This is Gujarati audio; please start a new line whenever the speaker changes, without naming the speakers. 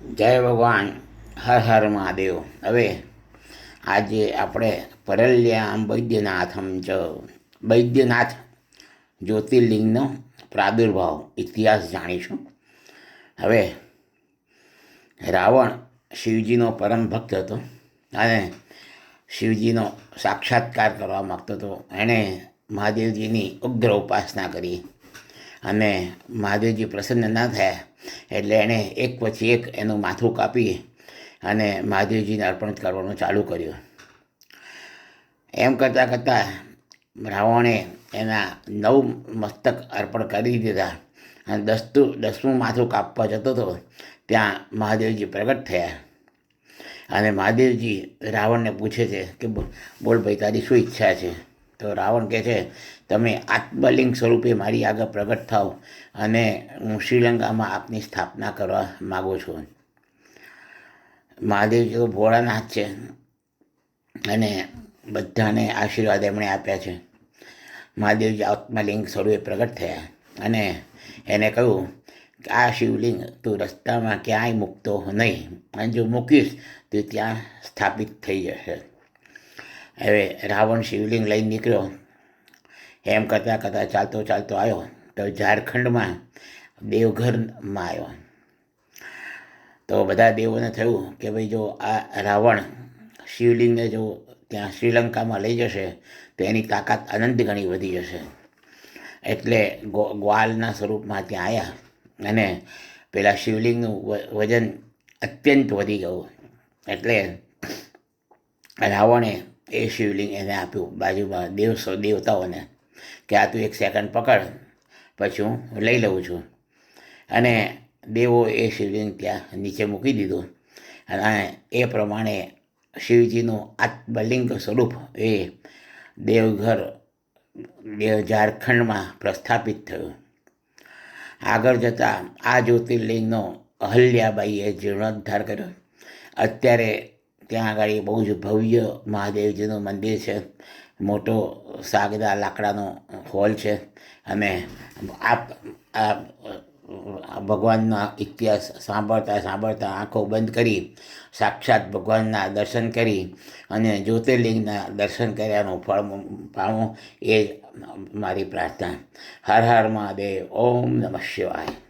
જય ભગવાન, હર હર મહાદેવ. હવે આજે આપણે પરલ્યામ વૈદ્યનાથમ ચ વૈદ્યનાથ જ્યોતિર્લિંગનો પ્રાદુર્ભાવ ઇતિહાસ જાણીશું. હવે રાવણ શિવજીનો પરમ ભક્ત હતો અને શિવજીનો સાક્ષાત્કાર કરવા માગતો હતો. એણે મહાદેવજીની ઉગ્ર ઉપાસના કરી. અને મહાદેવજી પ્રસન્ન ના થયા, એટલે એણે એક પછી એક એનું માથું કાપી અને મહાદેવજીને અર્પણ કરવાનું ચાલુ કર્યું. એમ કરતાં કરતાં રાવણે એના નવ મસ્તક અર્પણ કરી દીધા અને દસતું, દસમું માથું કાપવા જતો હતો, ત્યાં મહાદેવજી પ્રગટ થયા. અને મહાદેવજી રાવણને પૂછે છે કે બોલ ભાઈ તારી શું ઈચ્છા છે? તો રાવણ કહે છે, તમે આત્મલિંગ સ્વરૂપે મારી આગળ પ્રગટ થાઓ અને હું શ્રીલંકામાં આપની સ્થાપના કરવા માગું છું. મહાદેવજી તો ભોળાનાથ છે અને બધાને આશીર્વાદ એમણે આપ્યા છે. મહાદેવજી આત્મલિંગ સ્વરૂપે પ્રગટ થયા અને એને કહ્યું કે આ શિવલિંગ તું રસ્તામાં ક્યાંય મૂકતો નહીં, અને જો મૂકીશ તો ત્યાં સ્થાપિત થઈ જશે. હવે રાવણ શિવલિંગ લઈને નીકળ્યો. એમ કરતાં કરતાં ચાલતો ચાલતો આવ્યો તો ઝારખંડમાં દેવઘરમાં આવ્યો. તો બધા દેવોને થયું કે ભાઈ જો આ રાવણ શિવલિંગને જો ત્યાં શ્રીલંકામાં લઈ જશે તો એની તાકાત અનંત ગણી વધી જશે. એટલે ગ્વાલના સ્વરૂપમાં ત્યાં આવ્યા અને પેલા શિવલિંગનું વજન અત્યંત વધી ગયું. એટલે રાવણે એ શિવલિંગ એને આપ્યું. બાજુમાં દેવ દેવતાઓને કે આ તું એક સેકન્ડ પકડ, પછી હું લઈ લઉં છું. અને દેવો એ શિવલિંગ ત્યાં નીચે મૂકી દીધું. અને એ પ્રમાણે શિવજીનું આત્મલિંગ સ્વરૂપ એ દેવઘર દેવ ઝારખંડમાં પ્રસ્થાપિત થયું. આગળ જતાં આ જ્યોતિર્લિંગનો અહલ્યાબાઈએ જીર્ણોદ્ધાર કર્યો. અત્યારે ત્યાં આગળ બહુ જ ભવ્ય મહાદેવજીનું મંદિર છે. મોટો સાગદા લાકડાનો હોલ છે અને આ ભગવાનના ઇતિહાસ સાંભળતા સાંભળતા આંખો બંધ કરી સાક્ષાત ભગવાનના દર્શન કરી અને જ્યોતિર્લિંગના દર્શન કર્યાનું ફળ પામું એ મારી પ્રાર્થના. હર હર મહાદેવ. ઓમ નમઃ શિવાય.